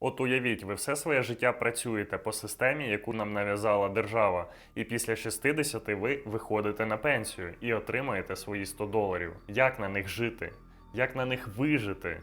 От уявіть, ви все своє життя працюєте по системі, яку нам нав'язала держава, і після 60 ви виходите на пенсію і отримаєте свої 100 доларів. Як на них жити? Як на них вижити?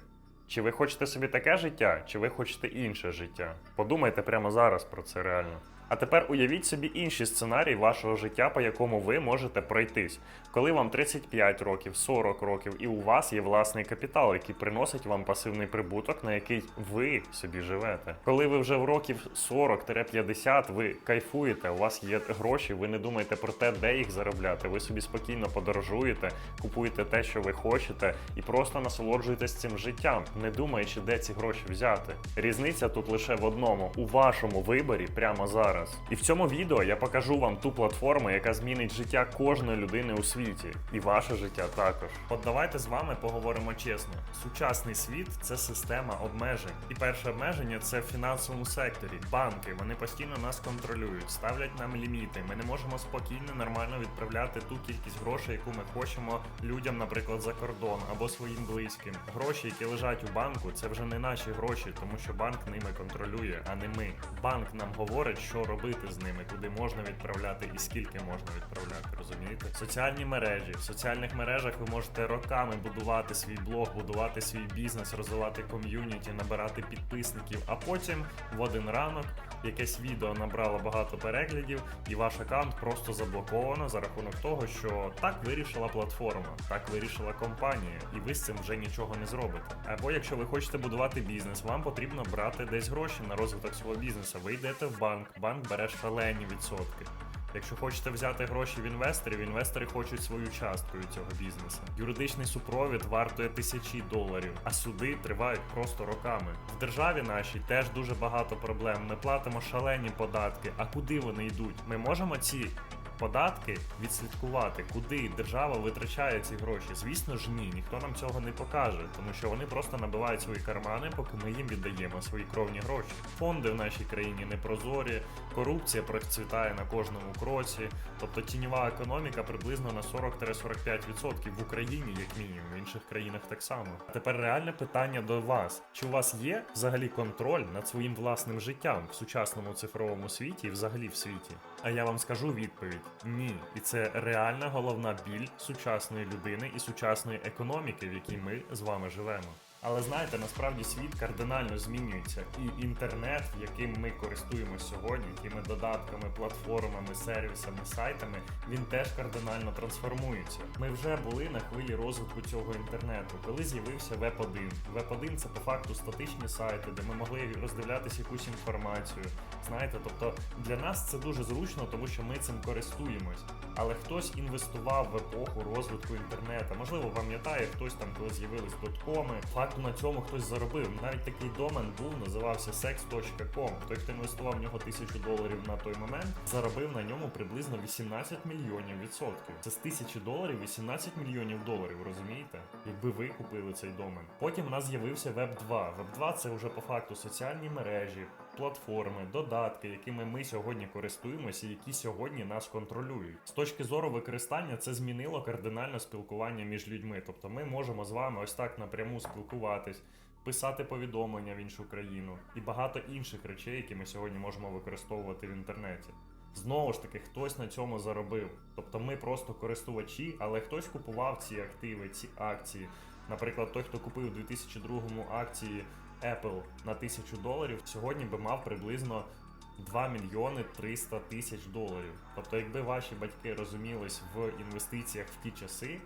Чи ви хочете собі таке життя, чи ви хочете інше життя? Подумайте прямо зараз про це реально. А тепер уявіть собі інший сценарій вашого життя, по якому ви можете пройтись, коли вам 35 років, 40 років, і у вас є власний капітал, який приносить вам пасивний прибуток, на який ви собі живете. Коли ви вже в років 40-50, ви кайфуєте, у вас є гроші, ви не думаєте про те, де їх заробляти. Ви собі спокійно подорожуєте, купуєте те, що ви хочете, і просто насолоджуєтесь цим життям, не думаючи, де ці гроші взяти. Різниця тут лише в одному: у вашому виборі прямо зараз. І в цьому відео я покажу вам ту платформу, яка змінить життя кожної людини у світі, і ваше життя також. От давайте з вами поговоримо чесно. Сучасний світ це система обмежень. І перше обмеження це в фінансовому секторі. Банки вони постійно нас контролюють, ставлять нам ліміти. Ми не можемо спокійно, нормально відправляти ту кількість грошей, яку ми хочемо людям, наприклад, за кордон або своїм близьким. Гроші, які лежать у банку, це вже не наші гроші, тому що банк ними контролює, а не ми. Банк нам говорить, що робити з ними, куди можна відправляти і скільки можна відправляти. Розумієте? Соціальні мережі. В соціальних мережах ви можете роками будувати свій блог, будувати свій бізнес, розвивати ком'юніті, набирати підписників, а потім в один ранок якесь відео набрало багато переглядів, і ваш аккаунт просто заблоковано за рахунок того, що так вирішила платформа, так вирішила компанія, і ви з цим вже нічого не зробите. Або якщо ви хочете будувати бізнес, вам потрібно брати десь гроші на розвиток свого бізнесу. Ви йдете в банк, банк бере шалені відсотки. Якщо хочете взяти гроші в інвесторів, інвестори хочуть свою частку цього бізнесу. Юридичний супровід вартує тисячі доларів, а суди тривають просто роками. В державі нашій теж дуже багато проблем. Ми платимо шалені податки. А куди вони йдуть? Ми можемо ці податки відслідкувати, куди держава витрачає ці гроші. Звісно ж, ні, ніхто нам цього не покаже, тому що вони просто набивають свої кармани, поки ми їм віддаємо свої кровні гроші. Фонди в нашій країні непрозорі, корупція процвітає на кожному кроці. Тобто тіньова економіка приблизно на 40-45% в Україні, як мінімум, в інших країнах так само. А тепер реальне питання до вас: чи у вас є взагалі контроль над своїм власним життям в сучасному цифровому світі і взагалі в світі? А я вам скажу відповідь: ні. І це реальна головна біль сучасної людини і сучасної економіки, в якій ми з вами живемо. Але знаєте, насправді світ кардинально змінюється, і інтернет, яким ми користуємося сьогодні, якими додатками, платформами, сервісами, сайтами, він теж кардинально трансформується. Ми вже були на хвилі розвитку цього інтернету, коли з'явився веб 1 Веб 1 це по факту статичні сайти, де ми могли роздивлятися якусь інформацію. Знаєте, тобто для нас це дуже зручно, тому що ми цим користуємось. Але хтось інвестував в епоху розвитку інтернету. Можливо, пам'ятає хтось там, коли з'явились доткоми. Факту на цьому хтось заробив. Навіть такий домен був, називався sex.com. Той, хто інвестував в нього тисячу доларів на той момент, заробив на ньому приблизно 18 мільйонів відсотків. Це з тисячі доларів 18 мільйонів доларів, розумієте? Якби ви купили цей домен. Потім у нас з'явився Web 2. Web 2 це вже по факту соціальні мережі, платформи, додатки, якими ми сьогодні користуємося, які сьогодні нас контролюють. З точки зору використання це змінило кардинально спілкування між людьми. Тобто ми можемо з вами ось так напряму спілкуватись. Писати повідомлення в іншу країну і багато інших речей, які ми сьогодні можемо використовувати в інтернеті. Знову ж таки, хтось на цьому заробив. Тобто ми просто користувачі, але хтось купував ці активи, ці акції. Наприклад, той, хто купив у 2002 акції Apple на 1000 доларів, сьогодні би мав приблизно 2 мільйони 300 тисяч доларів. Тобто, якби ваші батьки розумілись в інвестиціях в ті часи,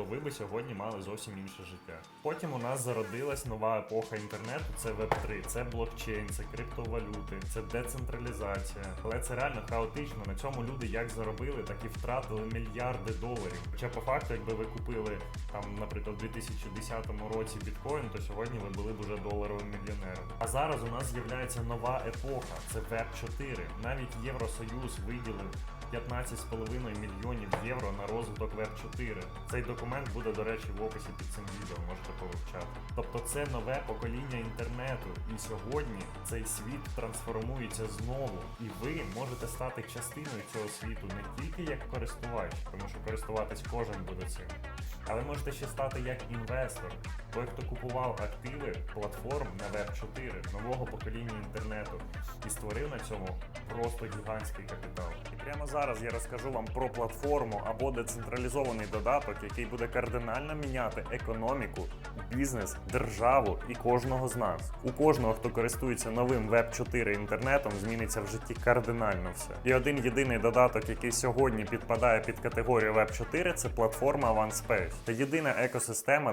то ви би сьогодні мали зовсім інше життя. Потім у нас зародилась нова епоха інтернету. Це Web 3, це блокчейн, це криптовалюти, це децентралізація. Але це реально хаотично. На цьому люди як заробили, так і втратили мільярди доларів. Хоча по факту, якби ви купили там, наприклад, у 2010 році біткоін, то сьогодні ви були б уже доларовим мільйонером. А зараз у нас з'являється нова епоха. Це Web 4. Навіть Євросоюз виділив 15,5 мільйонів євро на розвиток Web 4. Цей документ буде, до речі, в описі під цим відео, можете повивчати. Тобто це нове покоління інтернету, і сьогодні цей світ трансформується знову, і ви можете стати частиною цього світу не тільки як користувач, тому що користуватись кожен буде цим, але можете ще стати як інвестор. Той, хто купував активи платформ на Web 4 нового покоління інтернету і створив на цьому просто гігантський капітал. І прямо зараз я розкажу вам про платформу або децентралізований додаток, який буде кардинально міняти економіку, бізнес, державу і кожного з нас. У кожного, хто користується новим Web 4 інтернетом, зміниться в житті кардинально все. І один єдиний додаток, який сьогодні підпадає під категорію Web 4, це платформа OneSpace. Це єдина екосистема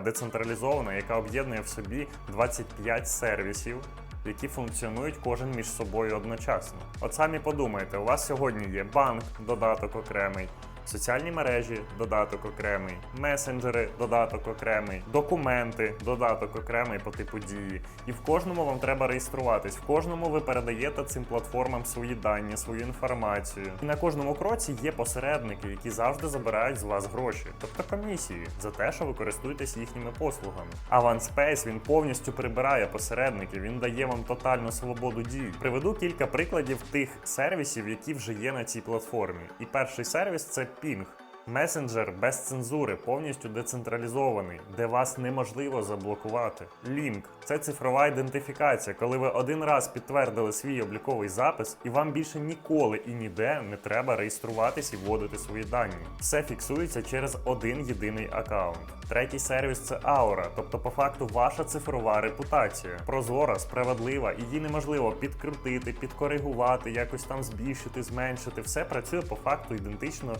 децентралізована, яка об'єднує в собі 25 сервісів. Які функціонують кожен між собою одночасно. От самі подумайте, у вас сьогодні є банк, додаток окремий, соціальні мережі, додаток окремий, месенджери, додаток окремий, документи, додаток окремий по типу дії. І в кожному вам треба реєструватись. В кожному ви передаєте цим платформам свої дані, свою інформацію. І на кожному кроці є посередники, які завжди забирають з вас гроші, тобто комісії, за те, що ви користуєтесь їхніми послугами. А OneSpace він повністю прибирає посередників, він дає вам тотальну свободу дій. Приведу кілька прикладів тих сервісів, які вже є на цій платформі. І перший сервіс це Ping. Месенджер без цензури, повністю децентралізований, де вас неможливо заблокувати. Лінк це цифрова ідентифікація, коли ви один раз підтвердили свій обліковий запис, і вам більше ніколи і ніде не треба реєструватись і вводити свої дані. Все фіксується через один єдиний аккаунт. Третій сервіс це Aura, тобто по факту ваша цифрова репутація. Прозора, справедлива, її неможливо підкрутити, підкоригувати, якось там збільшити, зменшити. Все працює по факту ідентично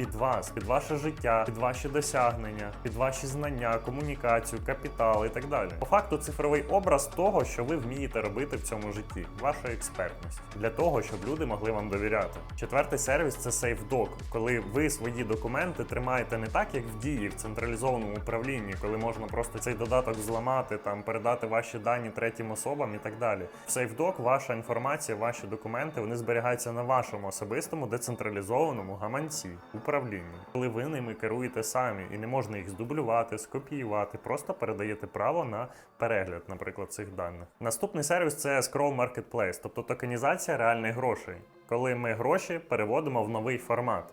під вас, під ваше життя, під ваші досягнення, під ваші знання, комунікацію, капітал і так далі. По факту, цифровий образ того, що ви вмієте робити в цьому житті, ваша експертність для того, щоб люди могли вам довіряти. Четвертий сервіс це SafeDoc, коли ви свої документи тримаєте не так, як в дії в централізованому управлінні, коли можна просто цей додаток зламати, там передати ваші дані третім особам і так далі. В SafeDoc ваша інформація, ваші документи вони зберігаються на вашому особистому децентралізованому гаманці управлінні, коли ви ними керуєте самі і не можна їх здублювати, скопіювати, просто передаєте право на перегляд, наприклад, цих даних. Наступний сервіс це Scroll Marketplace, тобто токенізація реальних грошей, коли ми гроші переводимо в новий формат.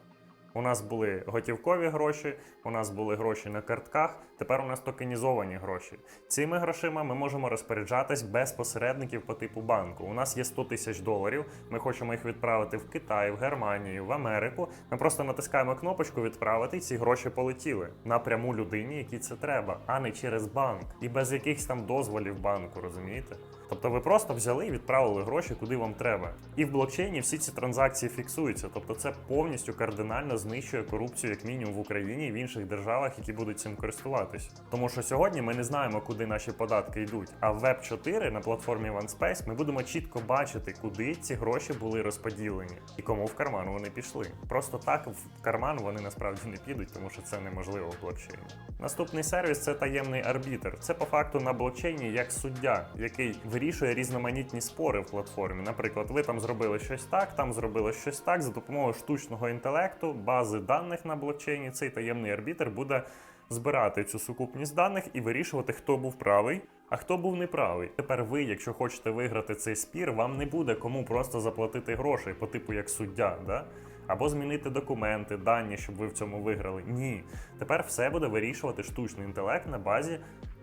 У нас були готівкові гроші, у нас були гроші на картках. Тепер у нас токенізовані гроші. Цими грошима ми можемо розпоряджатись без посередників по типу банку. У нас є 100 тисяч доларів. Ми хочемо їх відправити в Китай, в Германію, в Америку. Ми просто натискаємо кнопочку відправити, і ці гроші полетіли напряму людині, якій це треба, а не через банк і без якихось там дозволів банку, розумієте? Тобто ви просто взяли і відправили гроші, куди вам треба. І в блокчейні всі ці транзакції фіксуються. Тобто це повністю кардинально знищує корупцію, як мінімум в Україні і в інших державах, які будуть цим користуватись. Тому що сьогодні ми не знаємо, куди наші податки йдуть. А в Web 4 на платформі OneSpace ми будемо чітко бачити, куди ці гроші були розподілені і кому в карман вони пішли. Просто так в карман вони насправді не підуть, тому що це неможливо в блокчейні. Наступний сервіс це таємний арбітр. Це по факту на блокчейні як суддя, який вирішує різноманітні спори в платформі. Наприклад, ви там зробили щось так, там зробили щось так. За допомогою штучного інтелекту, бази даних на блокчейні, цей таємний арбітр буде збирати цю сукупність даних і вирішувати, хто був правий. А хто був неправий? Тепер ви, якщо хочете виграти цей спір, вам не буде кому просто заплатити грошей по типу як суддя, да? або змінити документи, дані, щоб ви в цьому виграли. Ні. Тепер все буде вирішувати штучний інтелект на базі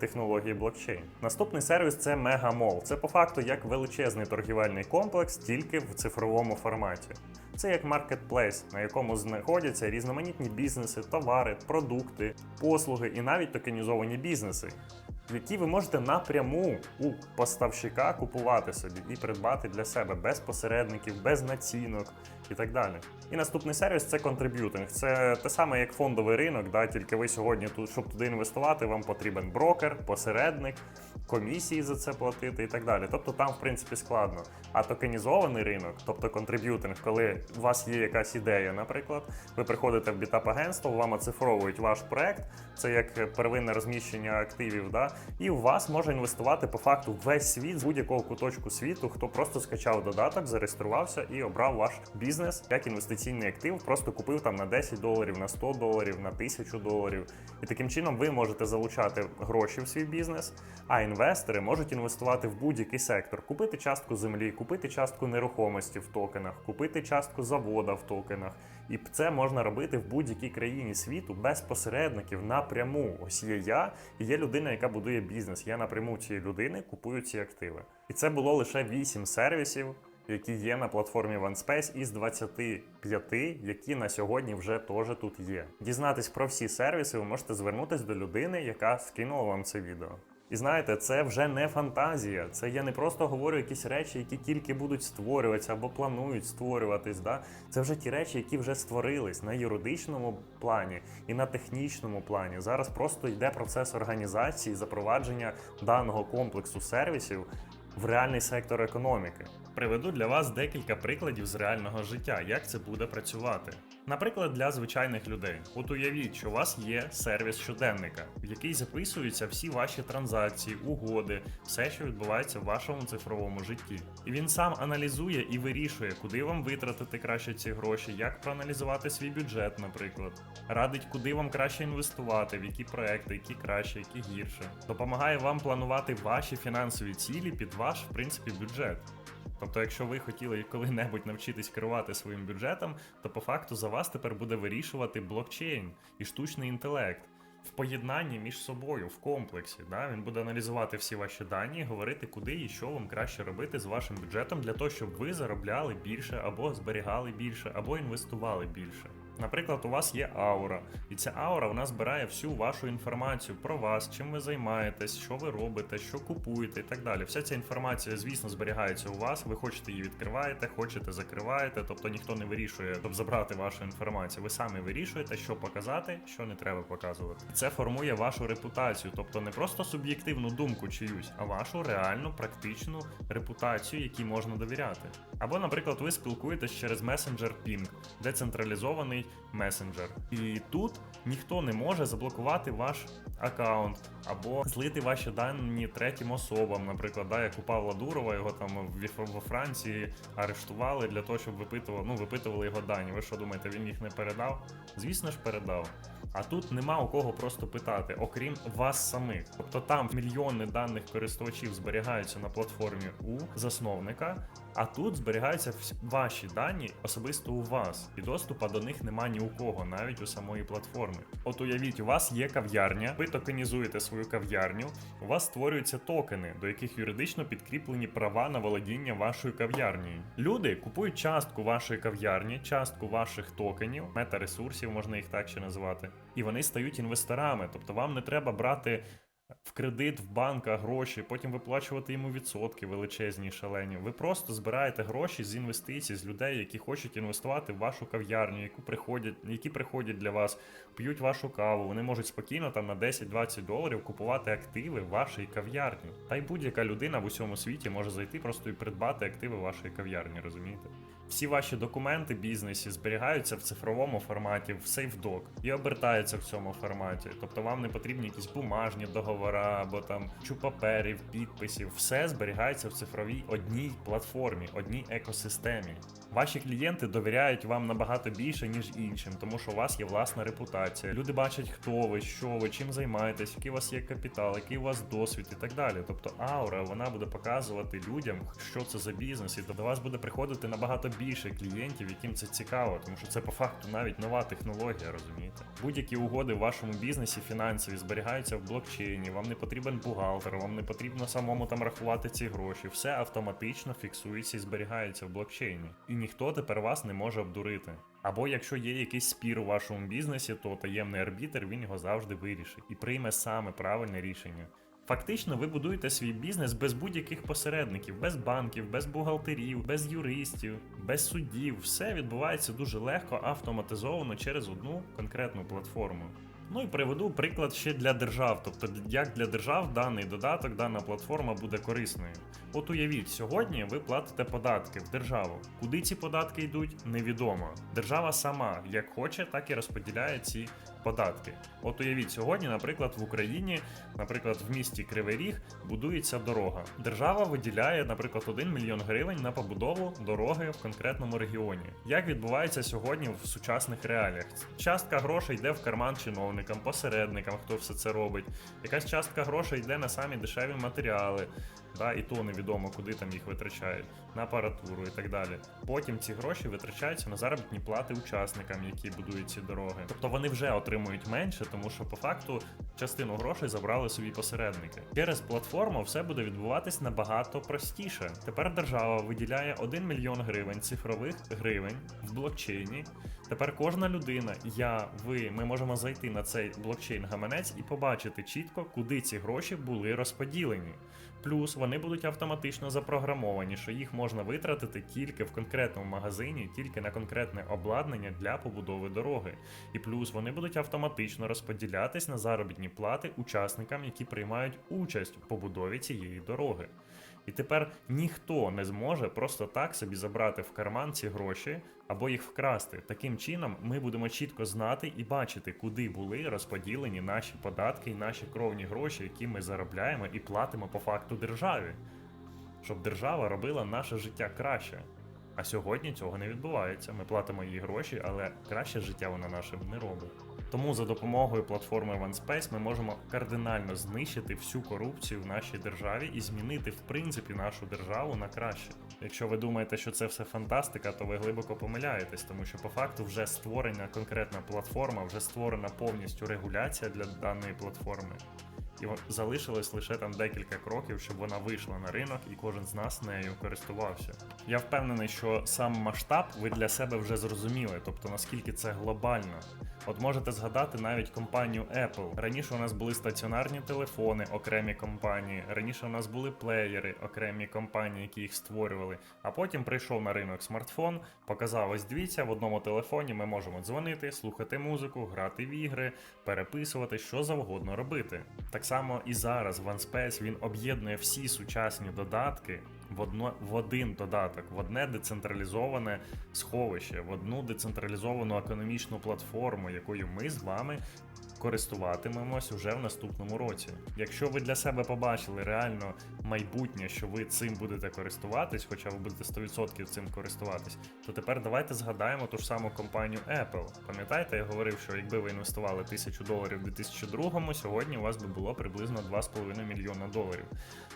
технології блокчейн. Наступний сервіс це Мегамол. Це по факту як величезний торгівельний комплекс, тільки в цифровому форматі. Це як маркетплейс, на якому знаходяться різноманітні бізнеси, товари, продукти, послуги і навіть токенізовані бізнеси, які ви можете напряму у поставщика купувати собі і придбати для себе без посередників, без націнок і так далі. І наступний сервіс це контриб'ютинг. Це те саме як фондовий ринок, да, тільки ви сьогодні тут, щоб туди інвестувати, вам потрібен брокер, посередник, комісії за це платити і так далі. Тобто там, в принципі, складно. А токенізований ринок, тобто контриб'ютинг, коли у вас є якась ідея, наприклад, ви приходите в бітап-агентство, вам оцифровують ваш проект, це як первинне розміщення активів, да, і у вас може інвестувати по факту весь світ з будь-якого куточку світу, хто просто скачав додаток, зареєструвався і обрав ваш бізнес як інвестиційний актив, просто купив там на 10 доларів, на 100 доларів, на 1000 доларів. І таким чином ви можете залучати гроші в свій бізнес, а інвестори можуть інвестувати в будь-який сектор, купити частку землі, купити частку нерухомості в токенах, купити частку завода в токенах. І це можна робити в будь-якій країні світу без посередників напряму. Ось є я і є людина, яка будує бізнес. Я напряму цієї людини купую ці активи. І це було лише 8 сервісів, які є на платформі OneSpace із 25, які на сьогодні вже теж тут є. Дізнатись про всі сервіси ви можете звернутися до людини, яка скинула вам це відео. І знаєте, це вже не фантазія. Це я не просто говорю якісь речі, які тільки будуть створюватися або планують створюватись. Да? Це вже ті речі, які вже створились на юридичному плані і на технічному плані. Зараз просто йде процес організації, запровадження даного комплексу сервісів в реальний сектор економіки. Приведу для вас декілька прикладів з реального життя, як це буде працювати. Наприклад, для звичайних людей. От уявіть, що у вас є сервіс щоденника, в який записуються всі ваші транзакції, угоди, все, що відбувається в вашому цифровому житті. І він сам аналізує і вирішує, куди вам витратити краще ці гроші, як проаналізувати свій бюджет, наприклад, радить, куди вам краще інвестувати, в які проекти, які краще, які гірше. Допомагає вам планувати ваші фінансові цілі під ваш, в принципі, бюджет. Тобто, якщо ви хотіли коли-небудь навчитись керувати своїм бюджетом, то по факту за вас тепер буде вирішувати блокчейн і штучний інтелект. В поєднанні між собою в комплексі, да, він буде аналізувати всі ваші дані, говорити, куди і що вам краще робити з вашим бюджетом для того, щоб ви заробляли більше, або зберігали більше, або інвестували більше. Наприклад, у вас є аура, і ця аура вона збирає всю вашу інформацію про вас, чим ви займаєтесь, що ви робите, що купуєте і так далі. Вся ця інформація, звісно, зберігається у вас. Ви хочете її відкриваєте, хочете закриваєте. Тобто ніхто не вирішує, щоб забрати вашу інформацію. Ви самі вирішуєте, що показати, що не треба показувати. Це формує вашу репутацію, тобто не просто суб'єктивну думку чиюсь, а вашу реальну практичну репутацію, якій можна довіряти. Або, наприклад, ви спілкуєтесь через месенджер Ping, децентралізований месенджер. І тут ніхто не може заблокувати ваш аккаунт або злити ваші дані третім особам. Наприклад, да, як у Павла Дурова, його там в- Франції арештували для того, щоб випитували, ну, випитували його дані. Ви що думаєте, він їх не передав? Звісно ж, передав. А тут нема у кого просто питати, окрім вас самих. Тобто там мільйони даних користувачів зберігаються на платформі у засновника, а тут зберігаються ваші дані особисто у вас, і доступу до них нема ні у кого, навіть у самої платформи. От уявіть, у вас є кав'ярня, ви токенізуєте свою кав'ярню, у вас створюються токени, до яких юридично підкріплені права на володіння вашою кав'ярнею. Люди купують частку вашої кав'ярні, частку ваших токенів, метаресурсів, можна їх так ще назвати, і вони стають інвесторами. Тобто вам не треба брати в кредит в банках гроші, потім виплачувати йому відсотки величезні, шалені. Ви просто збираєте гроші з інвестицій, з людей, які хочуть інвестувати в вашу кав'ярню, яку приходять, які приходять для вас, п'ють вашу каву. Вони можуть спокійно там на 10-20 доларів купувати активи вашої кав'ярні. Та й будь-яка людина в усьому світі може зайти просто і придбати активи вашої кав'ярні, розумієте? Всі ваші документи бізнесі зберігаються в цифровому форматі, в SafeDoc і обертаються в цьому форматі. Тобто вам не потрібні якісь бумажні договори або там кучу паперів, підписів. Все зберігається в цифровій одній платформі, одній екосистемі. Ваші клієнти довіряють вам набагато більше, ніж іншим, тому що у вас є власна репутація. Люди бачать, хто ви, що ви, чим займаєтесь, який у вас є капітал, який у вас досвід і так далі. Тобто аура вона буде показувати людям, що це за бізнес, і до вас буде приходити набагато більше клієнтів, яким це цікаво, тому що це по факту навіть нова технологія, розумієте? Будь-які угоди в вашому бізнесі фінансові зберігаються в блокчейні. Вам не потрібен бухгалтер, вам не потрібно самому там рахувати ці гроші. Все автоматично фіксується і зберігається в блокчейні. І ніхто тепер вас не може обдурити. Або якщо є якийсь спір у вашому бізнесі, то таємний арбітр він його завжди вирішить і прийме саме правильне рішення. Фактично, ви будуєте свій бізнес без будь-яких посередників, без банків, без бухгалтерів, без юристів, без суддів. Все відбувається дуже легко, автоматизовано через одну конкретну платформу. Ну і приведу приклад ще для держав. Тобто, як для держав даний додаток, дана платформа буде корисною. От уявіть, сьогодні ви платите податки в державу. Куди ці податки йдуть, невідомо. Держава сама як хоче, так і розподіляє ці податки. От уявіть, сьогодні, наприклад, в Україні, наприклад, в місті Кривий Ріг будується дорога. Держава виділяє, наприклад, 1 мільйон гривень на побудову дороги в конкретному регіоні. Як відбувається сьогодні в сучасних реаліях? Частка грошей йде в карман чиновникам, посередникам, хто все це робить. Якась частка грошей йде на самі дешеві матеріали. Да, і то невідомо, куди там їх витрачають, на апаратуру і так далі. Потім ці гроші витрачаються на заробітні плати учасникам, які будують ці дороги. Тобто вони вже отримують менше, тому що по факту частину грошей забрали собі посередники. Через платформу все буде відбуватись набагато простіше. Тепер держава виділяє 1 мільйон гривень цифрових гривень в блокчейні. Тепер кожна людина, я, ви, ми можемо зайти на цей блокчейн гаманець і побачити чітко, куди ці гроші були розподілені. Плюс вони будуть автоматично запрограмовані, що їх можна витратити тільки в конкретному магазині, тільки на конкретне обладнання для побудови дороги. І плюс вони будуть автоматично розподілятись на заробітні плати учасникам, які приймають участь у побудові цієї дороги. І тепер ніхто не зможе просто так собі забрати в карман ці гроші або їх вкрасти. Таким чином, ми будемо чітко знати і бачити, куди були розподілені наші податки і наші кровні гроші, які ми заробляємо і платимо по факту державі, щоб держава робила наше життя краще. А сьогодні цього не відбувається. Ми платимо їй гроші, але краще життя вона нашим не робить. Тому за допомогою платформи OneSpace ми можемо кардинально знищити всю корупцію в нашій державі і змінити в принципі нашу державу на краще. Якщо ви думаєте, що це все фантастика, то ви глибоко помиляєтесь, тому що по факту вже створена конкретна платформа, вже створена повністю регуляція для даної платформи. І залишилось лише там декілька кроків, щоб вона вийшла на ринок і кожен з нас нею користувався. Я впевнений, що сам масштаб ви для себе вже зрозуміли, тобто наскільки це глобально. От можете згадати навіть компанію Apple. Раніше у нас були стаціонарні телефони, окремі компанії. Раніше у нас були плеєри, окремі компанії, які їх створювали. А потім прийшов на ринок смартфон, показав ось дивіться, в одному телефоні ми можемо дзвонити, слухати музику, грати в ігри, переписувати, що завгодно робити. Так само і зараз OneSpace він об'єднує всі сучасні додатки в одно в один додаток, в одне децентралізоване сховище, в одну децентралізовану економічну платформу, якою ми з вами користуватимемось уже в наступному році. Якщо ви для себе побачили реально майбутнє, що ви цим будете користуватись, хоча ви будете 100% цим користуватись, то тепер давайте згадаємо ту ж саму компанію Apple. Пам'ятаєте, я говорив, що якби ви інвестували 1000 доларів у 2002-му, сьогодні у вас би було приблизно 2,5 мільйона доларів.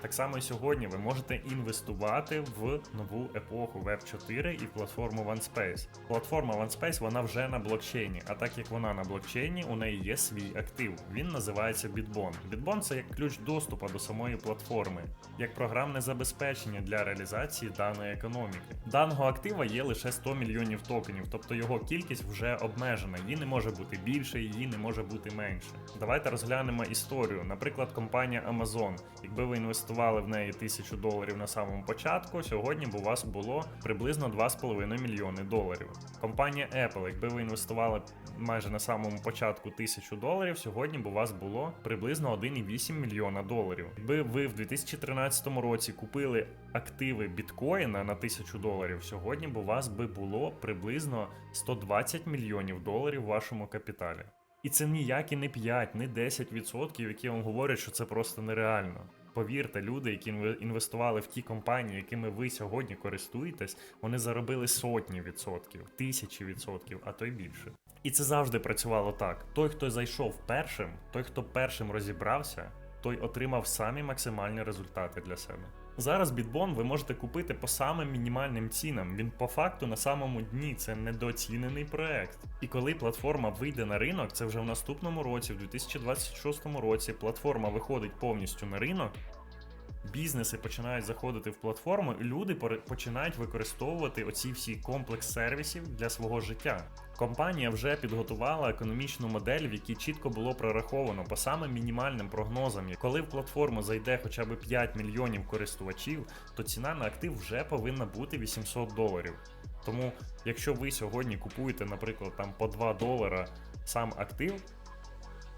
Так само і сьогодні ви можете інвестувати в нову епоху Web 4 і в платформу OneSpace. Платформа OneSpace вона вже на блокчейні, а так як вона на блокчейні, у неї є свій актив. Він називається Bitbon. Bitbon це як ключ доступу до самої платформи, як програмне забезпечення для реалізації даної економіки. Даного актива є лише 100 мільйонів токенів, тобто його кількість вже обмежена. Її не може бути більше, її не може бути менше. Давайте розглянемо історію. Наприклад, компанія Amazon. Якби ви інвестували в неї 1000 доларів на самому початку, сьогодні б у вас було приблизно 2,5 мільйони доларів. Компанія Apple, якби ви інвестували майже на самому початку 1000 доларів, сьогодні б у вас було приблизно 1,8 мільйона доларів. Якби ви в 2013 році купили активи біткоїна на 1000 доларів, сьогодні б у вас би було приблизно 120 мільйонів доларів в вашому капіталі. І це ніякі не 5, не 10%, які вам говорять, що це просто нереально. Повірте, люди, які інве- інвестували в ті компанії, якими ви сьогодні користуєтесь, вони заробили сотні відсотків, тисячі відсотків, а то й більше. І це завжди працювало так: той, хто зайшов першим, той, хто першим розібрався, той отримав самі максимальні результати для себе. Зараз бітбон ви можете купити по самим мінімальним цінам. Він по факту на самому дні це недооцінений проект. І коли платформа вийде на ринок, це вже в наступному році, в 2026 році, платформа виходить повністю на ринок. Бізнеси починають заходити в платформу, люди починають використовувати оці всі комплекс сервісів для свого життя. Компанія вже підготувала економічну модель, в якій чітко було прораховано по самим мінімальним прогнозам. Коли в платформу зайде хоча б 5 мільйонів користувачів, то ціна на актив вже повинна бути 800 доларів. Тому, якщо ви сьогодні купуєте, наприклад, там по 2 долара сам актив,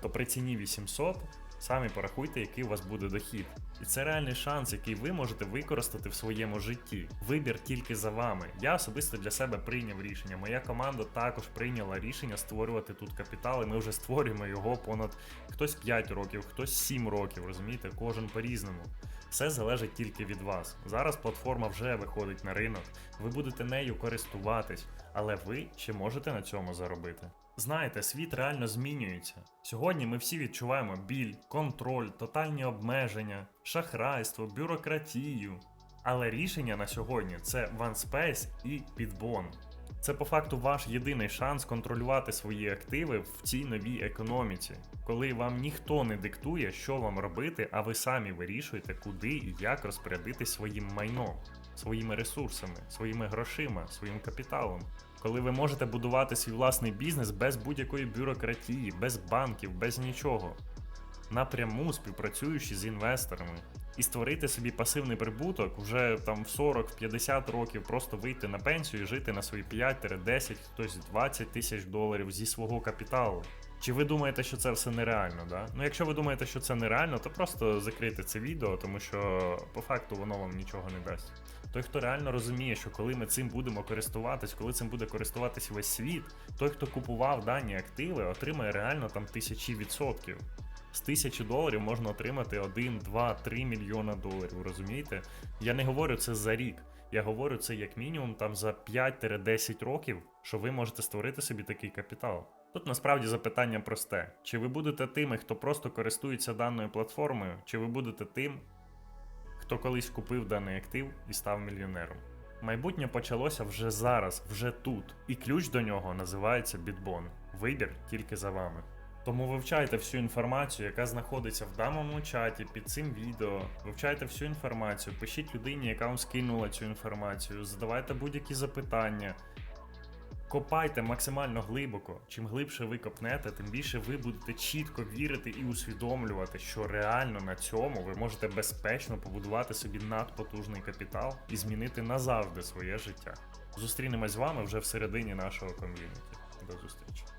то при ціні 800 Самі порахуйте, який у вас буде дохід. І це реальний шанс, який ви можете використати в своєму житті. Вибір тільки за вами. Я особисто для себе прийняв рішення. Моя команда також прийняла рішення створювати тут капітал, і ми вже створюємо його понад хтось 5 років, хтось 7 років. Розумієте, кожен по-різному. Все залежить тільки від вас. Зараз платформа вже виходить на ринок, ви будете нею користуватись, але ви ще можете на цьому заробити. Знаєте, світ реально змінюється. Сьогодні ми всі відчуваємо біль, контроль, тотальні обмеження, шахрайство, бюрократію. Але рішення на сьогодні це OneSpace і Підбон. Це по факту ваш єдиний шанс контролювати свої активи в цій новій економіці, коли вам ніхто не диктує, що вам робити, а ви самі вирішуєте, куди і як розпорядитись своїм майном, своїми ресурсами, своїми грошима, своїм капіталом. Коли ви можете будувати свій власний бізнес без будь-якої бюрократії, без банків, без нічого, напряму співпрацюючи з інвесторами, і створити собі пасивний прибуток вже там в 40-50 років, просто вийти на пенсію і жити на свої 5-10, хтось 20 тисяч доларів зі свого капіталу. Чи ви думаєте, що це все нереально? Да? Ну, якщо ви думаєте, що це нереально, то просто закрийте це відео, тому що по факту воно вам нічого не дасть. Той, хто реально розуміє, що коли ми цим будемо користуватись, коли цим буде користуватись весь світ, той, хто купував дані активи, отримає реально там тисячі відсотків. З тисячі доларів можна отримати 1, 2, 3 мільйона доларів, розумієте? Я не говорю це за рік. Я говорю це як мінімум там за 5-10 років, що ви можете створити собі такий капітал. Тут насправді запитання просте: чи ви будете тими, хто просто користується даною платформою, чи ви будете тим, хто колись купив даний актив і став мільйонером? Майбутнє почалося вже зараз, вже тут, і ключ до нього називається Бітбон. Вибір тільки за вами. Тому вивчайте всю інформацію, яка знаходиться в даному чаті під цим відео. Вивчайте всю інформацію, пишіть людині, яка вам скинула цю інформацію, задавайте будь-які запитання. Копайте максимально глибоко. Чим глибше ви копнете, тим більше ви будете чітко вірити і усвідомлювати, що реально на цьому ви можете безпечно побудувати собі надпотужний капітал і змінити назавжди своє життя. Зустрінемось з вами вже в середині нашого ком'юніті. До зустрічі.